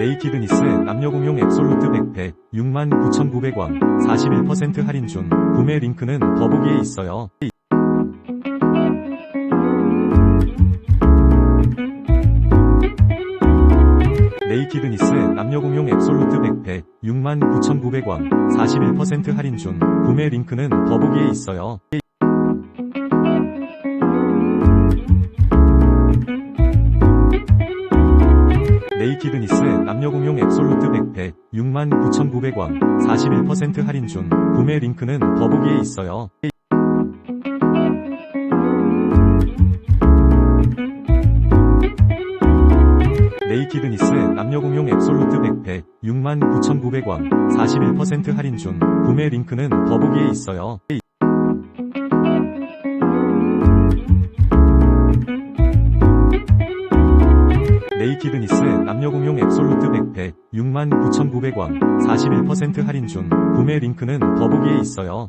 네이키드니스 남녀공용 앱솔루트 100팩 69,900원 41% 할인 중 구매 링크는 더보기에 있어요. 네이키드니스 남녀공용 앱솔루트 100팩 69,900원 41% 할인 중 구매 링크는 더보기에 있어요. 네이키드니스 남녀공용 앱솔루트 100팩 69,900원 41% 할인 중 구매 링크는 더보기에 있어요. 네이키드니스 남녀공용 앱솔루트 100팩 69,900원 41% 할인 중 구매 링크는 더보기에 있어요. 네이키드니스 남녀공용 앱솔루트 100팩 69,900원 41% 할인 중 구매 링크는 더보기에 있어요.